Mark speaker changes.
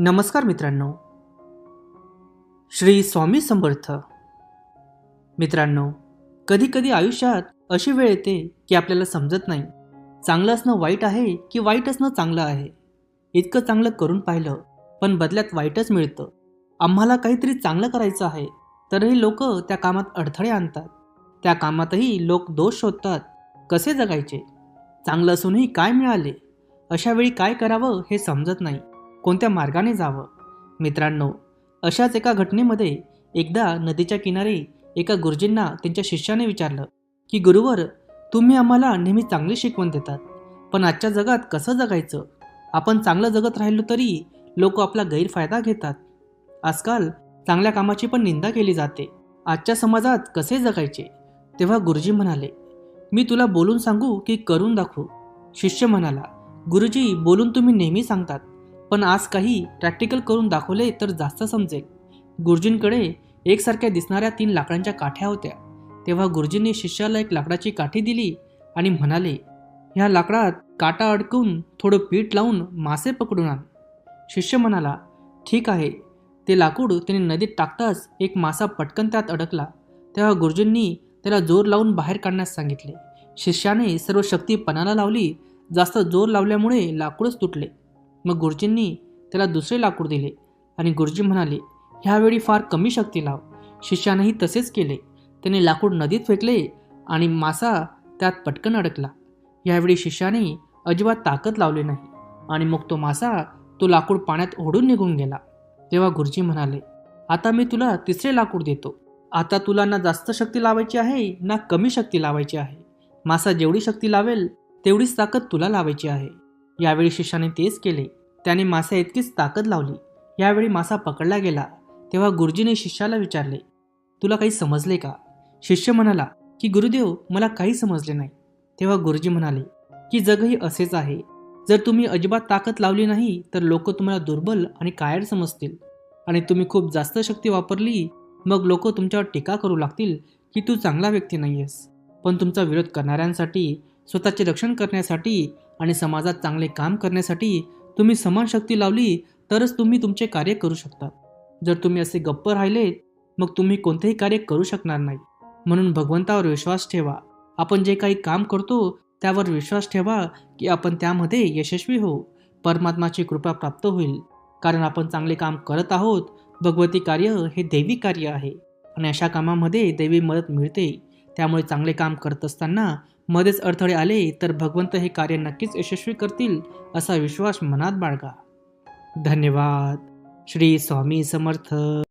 Speaker 1: नमस्कार मित्रांनो. श्री स्वामी समर्थ. मित्रांनो कधीकधी आयुष्यात अशी वेळ येते की आपल्याला समजत नाही चांगलं असणं वाईट आहे की वाईट असणं चांगलं आहे. इतकं चांगलं करून पाहिलं पण बदल्यात वाईटच मिळतं. आम्हाला काहीतरी चांगलं करायचं आहे तरीही लोक त्या कामात अडथळे आणतात. त्या कामातही लोक दोष शोधतात कसे जगायचे? चांगलं असूनही काय मिळाले? अशा वेळी काय करावं हे समजत नाही. कोणत्या मार्गाने जावं? मित्रांनो अशाच एका घटनेमध्ये एकदा नदीच्या किनारी एका गुरुजींना त्यांच्या शिष्याने विचारलं की गुरुवर तुम्ही आम्हाला नेहमी चांगली शिकवण देतात पण आजच्या जगात कसं जगायचं? आपण चांगलं जगत राहिलो तरी लोक आपला गैरफायदा घेतात. आजकाल चांगल्या कामाची पण निंदा केली जाते. आजच्या समाजात कसे जगायचे? तेव्हा गुरुजी म्हणाले मी तुला बोलून सांगू की करून दाखवू. शिष्य म्हणाला गुरुजी बोलून तुम्ही नेहमी सांगतात. पण आज काही प्रॅक्टिकल करून दाखवले तर जास्त समजेल. गुरुजींकडे एकसारख्या दिसणाऱ्या तीन लाकडांच्या काठ्या होत्या. तेव्हा गुरुजींनी शिष्याला एक लाकडाची काठी दिली आणि म्हणाले ह्या लाकडात काटा अडकून थोडं पीठ लावून मासे पकडून आण. शिष्य म्हणाला ठीक आहे. ते लाकूड त्याने नदीत टाकताच एक मासा पटकन त्यात अडकला. तेव्हा गुरुजींनी त्याला जोर लावून बाहेर काढण्यास सांगितले. शिष्याने सर्व शक्ती पणाला लावली. जास्त जोर लावल्यामुळे लाकूडच तुटले. मग गुरुजींनी त्याला दुसरे लाकूड दिले आणि गुरुजी म्हणाले ह्यावेळी फार कमी शक्ती लाव. शिष्यानेही तसेच केले. त्याने लाकूड नदीत फेकले आणि मासा त्यात पटकन अडकला. यावेळी शिष्याने अजिबात ताकद लावली नाही आणि मग तो मासा तो लाकूड पाण्यात ओढून निघून गेला. तेव्हा गुरुजी म्हणाले आता मी तुला तिसरे लाकूड देतो. आता तुला ना जास्त शक्ती लावायची आहे ना कमी शक्ती लावायची आहे. मासा जेवढी शक्ती लावेल तेवढीच ताकद तुला लावायची आहे. यावेळी शिष्याने तेच केले. त्याने मासा इतकीच ताकद लावली. यावेळी मासा पकडला गेला. तेव्हा गुरुजीने शिष्याला विचारले तुला काही समजले का? शिष्य म्हणाला की गुरुदेव मला काही समजले नाही. तेव्हा गुरुजी म्हणाले की जगही असेच आहे. जर तुम्ही अजिबात ताकद लावली नाही तर लोक तुम्हाला दुर्बल आणि कायर समजतील. आणि तुम्ही खूप जास्त शक्ती वापरली मग लोक तुमच्यावर टीका करू लागतील की तू चांगला व्यक्ती नाही आहेस पण तुमचा विरोध करणाऱ्यांसाठी स्वतःचे रक्षण करण्यासाठी आणि समाजात चांगले काम करण्यासाठी तुम्ही समान शक्ती लावली तरच तुम्ही तुमचे कार्य करू शकता. जर तुम्ही असे गप्प राहिलेत मग तुम्ही कोणतेही कार्य करू शकणार नाही. म्हणून भगवंतावर विश्वास ठेवा. आपण जे काही काम करतो त्यावर विश्वास ठेवा की आपण त्यामध्ये यशस्वी हो परमात्माची कृपा प्राप्त होईल. कारण आपण चांगले काम करत आहोत भगवती कार्य हे दैवी कार्य आहे. आणि अशा कामामध्ये दैवी मदत मिळते. त्यामुळे चांगले काम करत असताना मध्येच अडथळे आले तर भगवंत हे कार्य नक्कीच यशस्वी करतील असा विश्वास मनात बाळगा. धन्यवाद. श्री स्वामी समर्थ.